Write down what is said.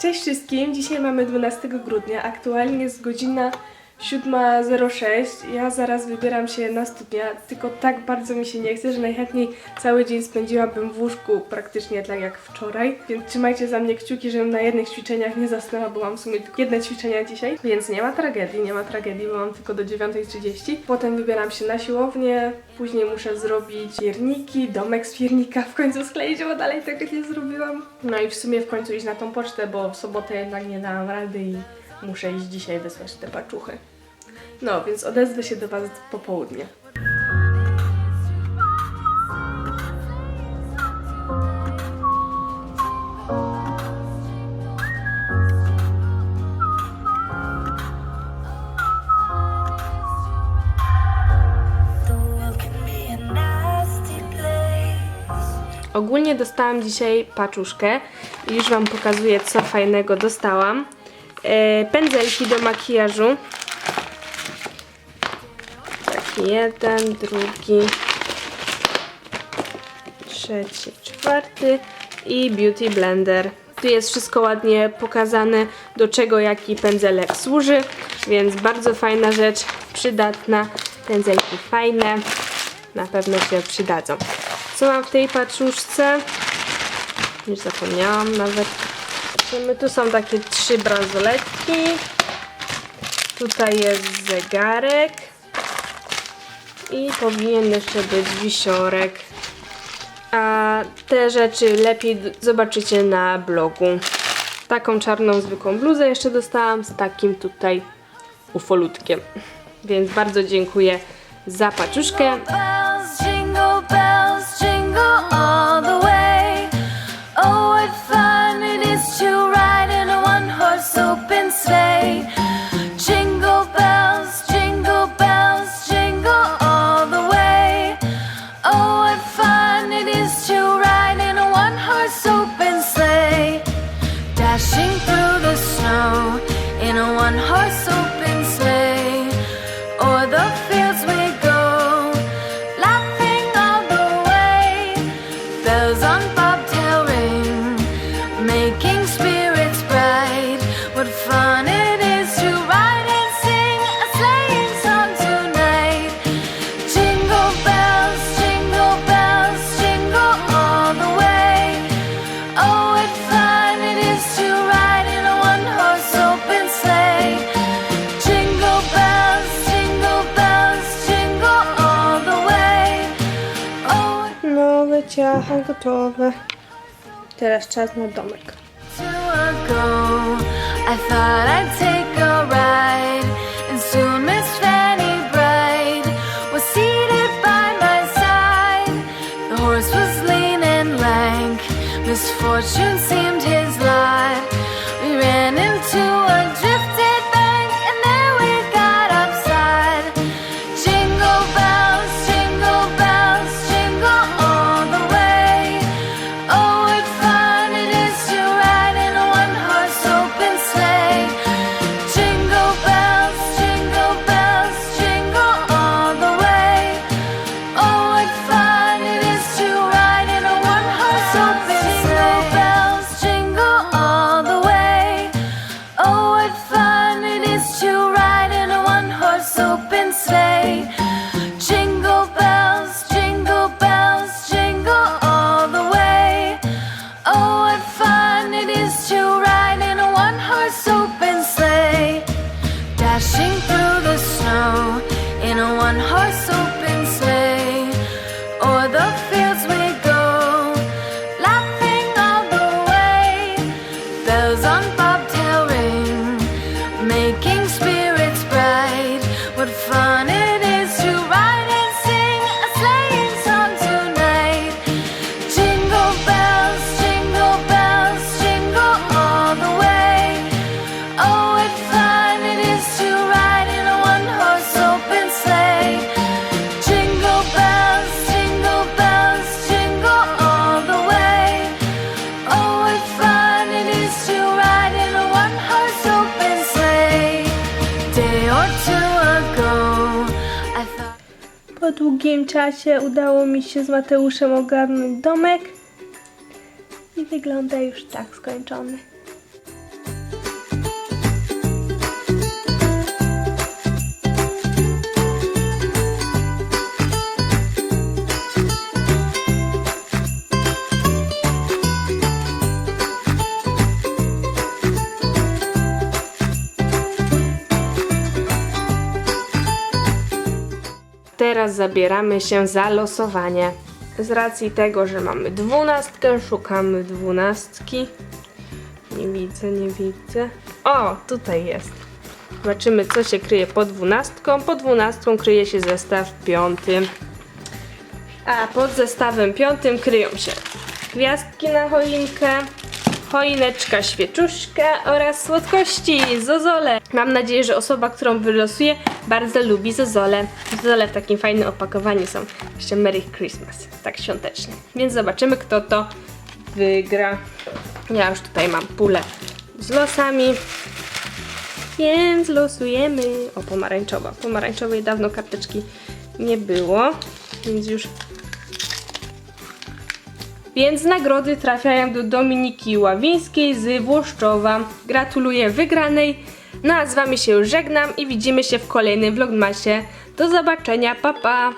Cześć wszystkim, dzisiaj mamy 12 grudnia, aktualnie jest godzina 7.06. Ja zaraz wybieram się na studia, tylko tak bardzo mi się nie chce, że najchętniej cały dzień spędziłabym w łóżku praktycznie tak jak wczoraj. Więc trzymajcie za mnie kciuki, żebym na jednych ćwiczeniach nie zasnęła, bo mam w sumie tylko jedne ćwiczenia dzisiaj. Więc nie ma tragedii, nie ma tragedii, bo mam tylko do 9.30. Potem wybieram się na siłownię, później muszę zrobić pierniki, domek z piernika w końcu skleić, bo dalej tego nie zrobiłam. No i w sumie w końcu iść na tą pocztę, bo w sobotę jednak nie dałam rady i muszę iść dzisiaj wysłać te paczuchy. No, więc odezwę się do Was po południu. Ogólnie dostałam dzisiaj paczuszkę i już Wam pokazuję, co fajnego dostałam. E, pędzelki do makijażu. Jeden, drugi, trzeci, czwarty i beauty blender. Tu jest wszystko ładnie pokazane, do czego jaki pędzelek służy, więc bardzo fajna rzecz, przydatna. Pędzelki fajne, na pewno się przydadzą. Co mam w tej paczuszce? Już zapomniałam nawet. Tu są takie trzy bransoletki. Tutaj jest zegarek. I powinien jeszcze być wisiorek. A te rzeczy lepiej zobaczycie na blogu. Taką czarną zwykłą bluzę jeszcze dostałam z takim tutaj ufolutkiem. Więc bardzo dziękuję za paczuszkę. on her. Gotowe. Teraz czas na domek. I thought I'd take a ride, and soon Miss Fanny Bright was seated by my side. The horse was lean and lank, misfortune seemed his lot. We ran into Open sleigh. Długim czasie udało mi się z Mateuszem ogarnąć domek i wygląda już tak skończony. Teraz zabieramy się za losowanie. Z racji tego, że mamy dwunastkę, szukamy dwunastki. Nie widzę, nie widzę. O, tutaj jest. Zobaczymy, co się kryje pod dwunastką. Pod dwunastką kryje się zestaw piąty. A pod zestawem piątym kryją się gwiazdki na choinkę, choineczka, świeczuszka oraz słodkości, zozole. Mam nadzieję, że osoba, którą wylosuje, bardzo lubi zozole. Zozole w takim fajnym opakowaniu są. Jeszcze Merry Christmas, tak świątecznie. Więc zobaczymy, kto to wygra. Ja już tutaj mam pulę z losami. Więc losujemy. O, pomarańczowa. Pomarańczowej dawno karteczki nie było, więc już więc nagrody trafiają do Dominiki Ławińskiej z Włoszczowa. Gratuluję wygranej. No a z wami się żegnam i widzimy się w kolejnym vlogmasie. Do zobaczenia, pa pa!